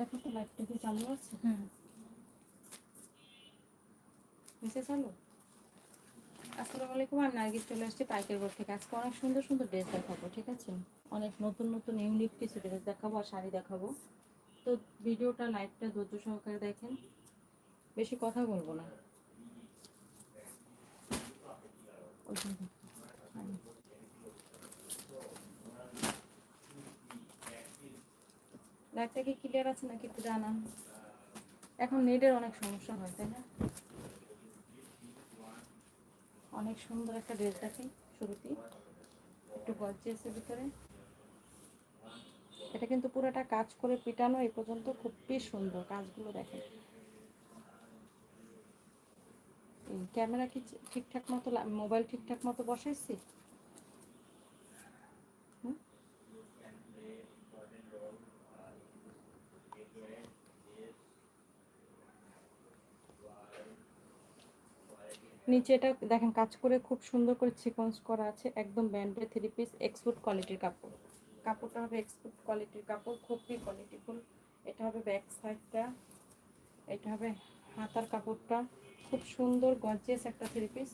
দেখো তো লাইটটা কি চালু আছে? হুম। নিচে চালু। আসসালামু আলাইকুম আমি নার্গিস চলে আসছি পাইকের বোর্ড থেকে। আজকে অনেক সুন্দর সুন্দর ড্রেস দেখাবো ঠিক আছে? অনেক নতুন নতুন ইউনিক কিছু ড্রেস দেখাবো আর শাড়ি দেখাবো। তো ভিডিওটা লাইভটা ধৈর্য সহকারে দেখেন। বেশি কথা বলব না ওইখান থেকে। শাড়ি। লাইটটা কি ক্লিয়ার আছে নাকি একটু জানান? এখন নেটের অনেক সমস্যা হয়, তাই না? অনেক সুন্দর একটা ড্রেস দেখেন শুরুতেই। একটু গর্জিয়াসের ভিতরে। এটা কিন্তু পুরোটা কাজ করে পিটানো এই পর্যন্ত খুবই সুন্দর কাজগুলো এই ক্যামেরা কি ঠিকঠাক মতো মোবাইল ঠিকঠাক মতো বসাইছি? নিচে এটা দেখেন, কাজ করে খুব সুন্দর করে সিকোয়েন্স করা আছে, একদম ব্যান্ডের থ্রি পিস এক্সপোর্ট কোয়ালিটির কাপড়। কাপড়টা হবে এক্সপোর্ট কোয়ালিটির কাপড়, খুবই কোয়ালিটিফুল এটা হবে ব্যাক সাইডটা এটা হবে হাতার কাপড়টা। খুব সুন্দর গর্জিয়াস একটা থ্রি পিস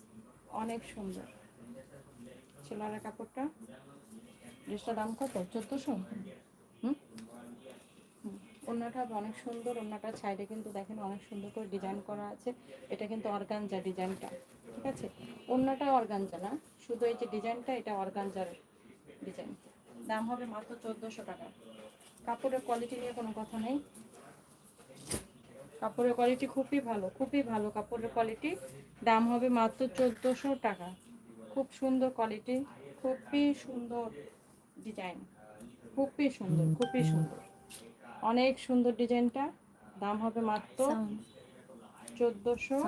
অনেক সুন্দর। ছেলারের কাপড়টা ড্রেসটার দাম কত? চোদ্দোশো? হুম? হুম। ওড়নাটা অনেক সুন্দর ওড়নাটার সাইডে কিন্তু দেখেন অনেক সুন্দর করে ডিজাইন করা আছে। এটা কিন্তু অর্গানজা ডিজাইনটা ঠিক আছে? ওড়নাটা অর্গানজা না, শুধু এই যে ডিজাইনটা এটা অর্গানজার ডিজাইন দাম হবে মাত্র চোদ্দোশো টাকা। কাপড়ের কোয়ালিটি নিয়ে কোনো কথা নেই। কাপড়ের কোয়ালিটি খুবই ভালো খুবই ভালো কাপড়ের কোয়ালিটি দাম হবে মাত্র চোদ্দোশো টাকা। খুব সুন্দর কোয়ালিটি খুবই সুন্দর ডিজাইন খুবই সুন্দর খুবই সুন্দর। অনেক সুন্দর ডিজাইনটা। দাম হবে মাত্র চোদ্দোশো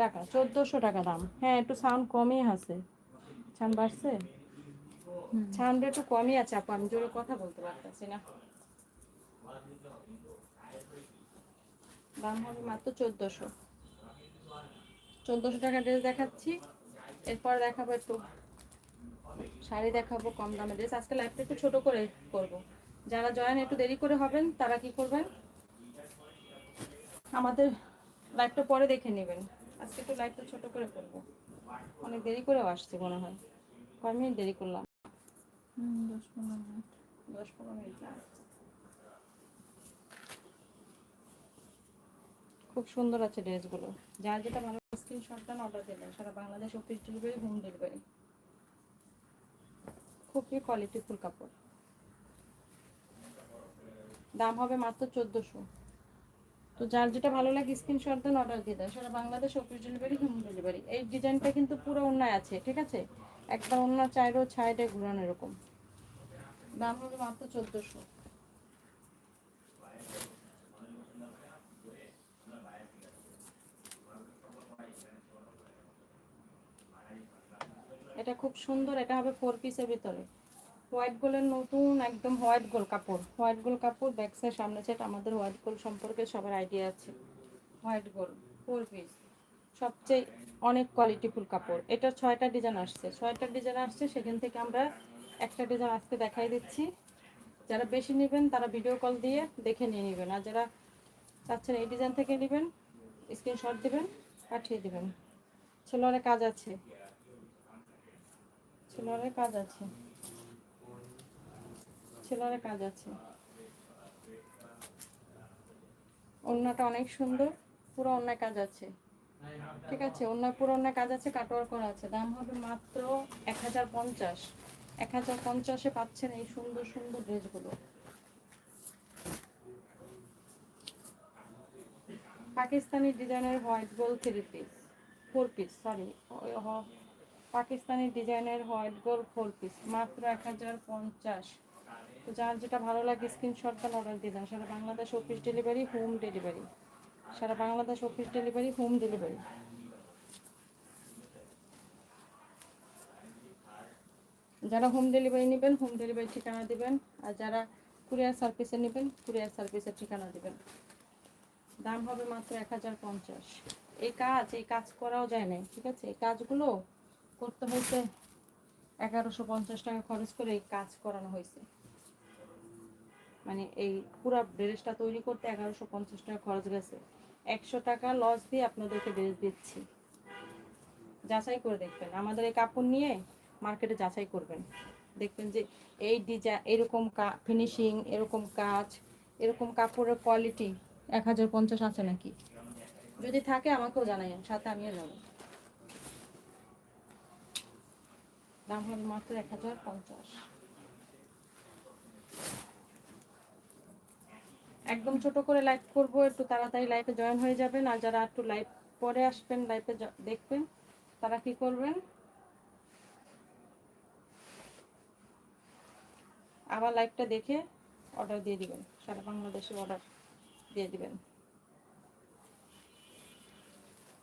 টাকা চোদ্দোশো টাকা দাম। হ্যাঁ একটু সাউন্ড কমই আছে। ছান বাড়ছে? সাউন্ড একটু কমই আছে আপু। আমি জোরে কথা বলতে পারতেছি না। দাম হবে মাত্র চোদ্দোশো। চোদ্দোশো টাকা ড্রেস দেখাচ্ছি। এরপর দেখাবো একটু। শাড়ি দেখাবো কম দামে ড্রেস আজকে লাইফটা একটু ছোট করে করব। যারা জয়েন একটু দেরি করে হবেন তারা কি করবেন? আমাদের লাইভটা পরে দেখে নেবেন। আজকে একটু লাইভটা ছোট করে করব। অনেক দেরি করেও আসছে মনে হয়। কয় মিনিট দেরি করলাম? দশ পনেরো মিনিট। দশ পনেরো মিনিট। খুব সুন্দর আছে ড্রেসগুলো। যার যেটা ভালো স্ক্রিনশটটা অর্ডার দেবেন সারা Bangladesh office delivery home delivery খুবই কোয়ালিটিফুল কাপড়। দাম হবে মাত্র চোদ্দোশো। তো যার যেটা ভালো লাগে স্ক্রিনশট দেন অর্ডার দিয়ে দেন। সারা Bangladesh office delivery home delivery এই ডিজাইনটা কিন্তু পুরো অন্যায় আছে, ঠিক আছে? একটা অন্য চাইরো, ছাইডে ঘুরানো এরকম। দাম হবে মাত্র চোদ্দোশো। এটা খুব সুন্দর, এটা হবে ফোর পিসের ভিতরে। হোয়াইট গোলের নতুন একদম হোয়াইট গোল কাপড়। হোয়াইট গোল কাপড় ব্যাক সাইড সামনে সেট আমাদের হোয়াইট গোল সম্পর্কে সবার আইডিয়া আছে। হোয়াইট গোল ফোর পিস সবচেয়ে অনেক কোয়ালিটিফুল কাপড়। এটা ছয়টা ডিজাইন আসছে। ছয়টা ডিজাইন আসছে, সেখান থেকে আমরা একটা ডিজাইন আজকে দেখাই দিচ্ছি। যারা বেশি নেবেন, তারা ভিডিও কল দিয়ে দেখে নিয়ে নেবেন। আর যারা চাচ্ছেন এই ডিজাইন থেকে নেবেন স্ক্রিনশট দিবেন, পাঠিয়ে দিবেন। ছেলের কাজ আছে। ছেলের কাজ আছে। ছেলের কাজ আছে। ওড়নাটা অনেক সুন্দর, পুরো অন্যায় কাজ আছে। ঠিক আছে অন্য পুরো অন্য কাজ আছে কাটোয়ার করা আছে। দাম হবে মাত্র এক হাজার পঞ্চাশ। এক হাজার পঞ্চাশে পাচ্ছেন এই সুন্দর সুন্দর ড্রেসগুলো। পাকিস্তানি ডিজাইনের হোয়াইট গোল three piece, four piece sorry Pakistani ডিজাইনের হোয়াইট গোল ফোর পিস, মাত্র এক হাজার পঞ্চাশ। তো যার যেটা ভালো লাগে স্ক্রিনশট দেন অর্ডার দিয়ে দেন। সারা Bangladesh office delivery home delivery সারা Bangladesh office delivery home delivery যারা হোম ডেলিভারি নেবেন হোম ডেলিভারি ঠিকানা দিবেন। আর যারা কুরিয়ার সার্ভিসে নেবেন কুরিয়ার সার্ভিসের ঠিকানা দিবেন। দাম হবে মাত্র এক হাজার পঞ্চাশ। এই কাজ এই কাজ করাও যায় না ঠিক আছে? এই কাজগুলো করতে হয়েছে এগারোশো পঞ্চাশ টাকা খরচ করে এই কাজ করানো হয়েছে। মানে এই পুরো ড্রেসটা তৈরি করতে এগারোশো পঞ্চাশ টাকা খরচ গেছে। একশো টাকা লস দিয়ে আপনাদেরকে ড্রেস দিচ্ছি। যাচাই করে দেখবেন। আমাদের এই কাপড় নিয়ে মার্কেটে যাচাই করবেন। দেখবেন যে এই ডিজাইন এরকম কা ফিনিশিং এরকম কাজ, এরকম কাপড়ের কোয়ালিটি এক হাজার পঞ্চাশ আছে নাকি? যদি থাকে আমাকেও জানাইন সাথে আমিও যাব। দাম হবে মাত্র এক হাজার পঞ্চাশ। একদম ছোট করে লাইভ করব, একটু তাড়াতাড়ি লাইভে জয়েন হয়ে যাবেন আর যারা একটু লাইভ পরে আসবেন লাইভে দেখবেন তারা কি করবেন? আবার লাইভটা দেখে অর্ডার দিয়ে দিবেন, সারা বাংলাদেশে অর্ডার দিয়ে দিবেন।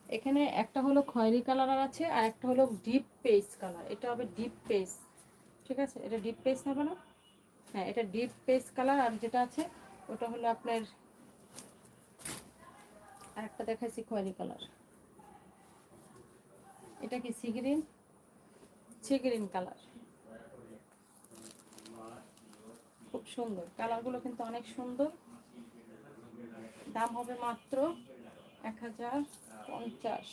এখানে একটা হলো খয়েরি কালার আছে, আর একটা হলো ডিপ পেস কালার এটা হবে ডিপ পেস ঠিক আছে? এটা ডিপ পেস হবে না? হ্যাঁ এটা ডিপ পেস কালার আর যেটা আছে ওটা হলো আপনার আর একটা দেখাচ্ছি খয়েরি কালার। এটা কি sea green sea green colour. খুব সুন্দর। কালারগুলো কিন্তু অনেক সুন্দর। দাম হবে মাত্র এক হাজার পঞ্চাশ।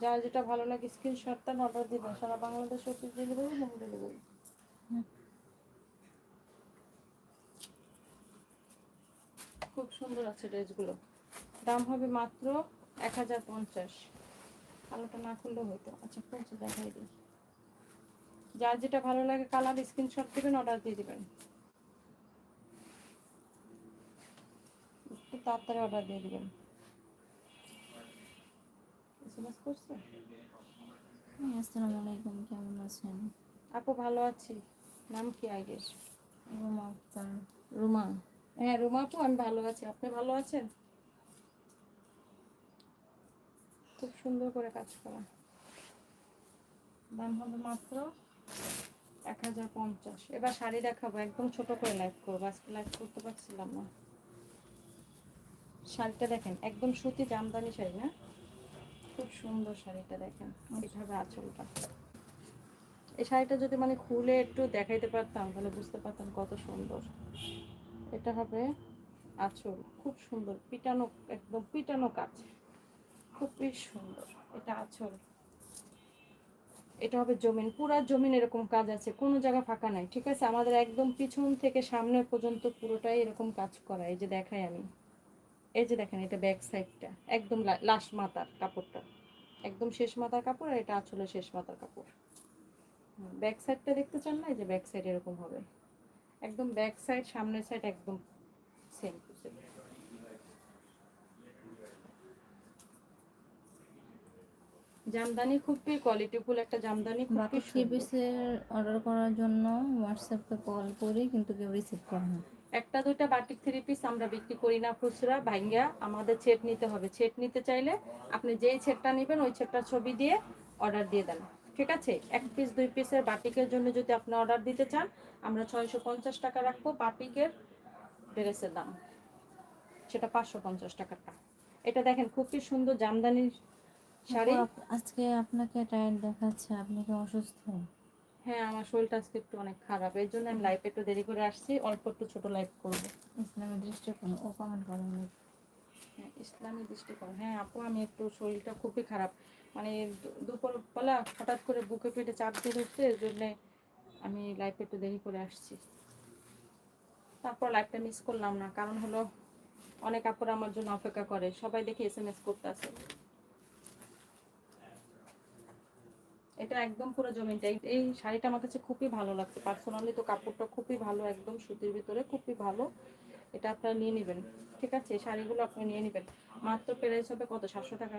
যার যেটা ভালো লাগে স্ক্রিনশটটা অর্ডার দিবেন সারা বাংলাদেশ ডেলিভারি, হোম ডেলিভারি। খুব সুন্দর আছে ড্রেসগুলো। দাম হবে মাত্র এক হাজার পঞ্চাশ। আলোটা না খুললেও হতো আচ্ছা খুলছে দেখাই দিই। যার যেটা ভালো লাগে কালার স্ক্রিনশট দিবেন অর্ডার দিয়ে দেবেন। একটু তাড়াতাড়ি অর্ডার দিয়ে দিবেন। হ্যাঁ, আসসালামু আলাইকুম কেমন আছেন? আপু ভালো আছি। নাম কি আগের? রুমা রুমা? হ্যাঁ রুমা আপু, আমি ভালো আছি। আপনি ভালো আছেন? খুব সুন্দর করে কাজ করা। দাম হবে মাত্র এক হাজার পঞ্চাশ। এবার শাড়ি দেখাবো, একদম ছোট করে লাইভ করব। আজকে লাইভ করতে পারছিলাম না। শাড়িটা দেখেন, একদম সুতি জামদানি শাড়ি, না? খুব সুন্দর শাড়িটা দেখেন এটা হবে আঁচলটা। এই শাড়িটা যদি মানে খুলে একটু দেখাইতে পারতাম, তাহলে বুঝতে পারতাম কত সুন্দর। এটা হবে আঁচল। খুব সুন্দর, পিটানো, একদম পিটানো কাজ। খুবই সুন্দর, এটা আঁচল। এটা হবে জমিন, পুরা জমিন এরকম কাজ আছে, কোনো জায়গা ফাঁকা নাই, ঠিক আছে? আমাদের একদম পিছন থেকে সামনে পর্যন্ত পুরোটাই এরকম কাজ করা, এই যে দেখাই আমি। এই যে দেখেন, এটা ব্যাক সাইডটা একদম লাস্ট মাথার কাপড়টা। একদম শেষ মাথার কাপড় আর এটা আঁচলের শেষ মাথার কাপড়। ব্যাক সাইডটা দেখতে চান না? এই যে ব্যাক সাইড এরকম হবে। একদম ব্যাক সাইড সামনের সাইড একদম সেম জামদানি খুবই কোয়ালিটিফুল একটা জামদানি বাকি থ্রি পিসের অর্ডার করার জন্য হোয়াটসঅ্যাপে কল করি কিন্তু কেউ রিসিভ করে না। একটা দুইটা বাটিক থ্রি পিস আমরা বিক্রি করি না খুচরা ভাঙ্গা আমাদের ছেট নিতে হবে। ছেট নিতে চাইলে আপনি যেই ছেটটা নেবেন ওই ছেটটার ছবি দিয়ে অর্ডার দিয়ে দেন। ঠিক আছে? এক পিস দুই পিসের বাটিকের জন্য যদি আপনি অর্ডার দিতে চান আমরা ছয়শো পঞ্চাশ টাকা রাখব বাটিকের ড্রেসের দাম। সেটা পাঁচশো পঞ্চাশ টাকাটা এটা দেখেন খুবই সুন্দর জামদানির শাড়ি। আজকে আপনাকে টায়ার্ড দেখাচ্ছে আপনি কি অসুস্থ? হ্যাঁ আমার শরীরটা আজকে একটু অনেক খারাপ এর জন্য আমি লাইভ একটু দেরি করে আসছি অল্প একটু ছোট লাইভ করব। ইসলামের দৃষ্টিকোণ ও কমেন্ট করেন হ্যাঁ, ইসলামী দৃষ্টিকোণ। হ্যাঁ আপু আমি একটু শরীরটা খুবই খারাপ। মানে দু- দুপুরবেলা হঠাৎ করে বুকে পেটে চাপ দিয়ে ধরছে এর জন্যে আমি লাইফে একটু দেরি করে আসছি। তারপর লাইফটা মিস করলাম না, কারণ হলো অনেক আপুরা আমার জন্য অপেক্ষা করে, সবাই দেখে এস এম এস করতে আছে এটা একদম পুরো জমিনটা, এই- এই শাড়িটা আমার কাছে খুবই ভালো লাগছে। পার্সোনালি তো কাপড়টা খুবই ভালো, একদম সুতির ভিতরে খুবই ভালো। এটা আপনারা নিয়ে নেবেন ঠিক আছে? শাড়িগুলো আপনি নিয়ে নেবেন। মাত্র প্রাইস হবে কত? সাতশো টাকা।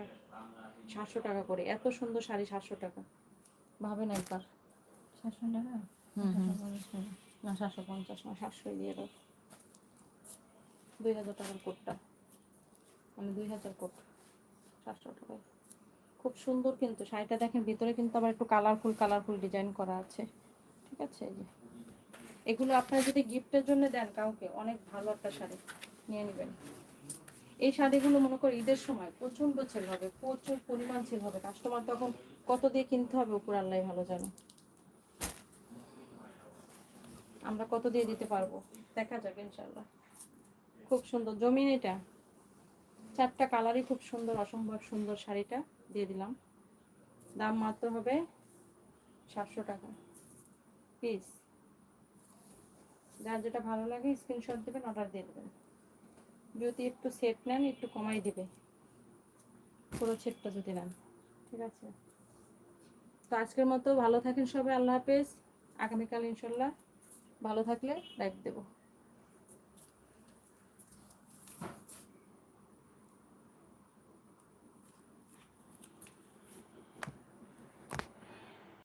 সাতশো টাকা করে। এত সুন্দর শাড়ি সাতশো টাকা। ভাবেন একবার। সাতশো টাকা? না সাতশো পঞ্চাশ না সাতশোই দিয়ে দাও। দুই হাজার টাকার কোটটা। মানে দুই হাজার কোট। সাতশো টাকায়। খুব সুন্দর কিন্তু। শাড়িটা দেখেন ভিতরে কিন্তু আবার একটু কালারফুল কালারফুল ডিজাইন করা আছে। ঠিক আছে? এই যে। এগুলো আপনারা যদি গিফটের জন্য দেন কাউকে, অনেক ভালো একটা শাড়ি নিয়ে নেবেন। এই শাড়িগুলো মনে করো ঈদের সময় প্রচণ্ড সেল হবে, প্রচুর পরিমাণ সেল হবে। কাস্টমার তখন কত দিয়ে কিনতে হবে উপর আল্লাহ ভালো জানো। আমরা কত দিয়ে দিতে পারব? দেখা যাবে ইনশাল্লাহ খুব সুন্দর জমিন এটা। চারটা কালারই খুব সুন্দর, অসম্ভব সুন্দর শাড়িটা দিয়ে দিলাম। দাম মাত্র হবে সাতশো টাকা। পিস যার যেটা ভালো লাগে স্ক্রিনশট দেবেন অর্ডার দিয়ে দেবেন। যদি একটু সেট নেন, একটু কমাই দেবে। পুরো সেটটা যদি নেন, ঠিক আছে? তো আজকের মতো ভালো থাকেন সবাই, আল্লাহ হাফেজ। আগামীকাল ইনশাল্লাহ ভালো থাকলে লাইভ দেবো।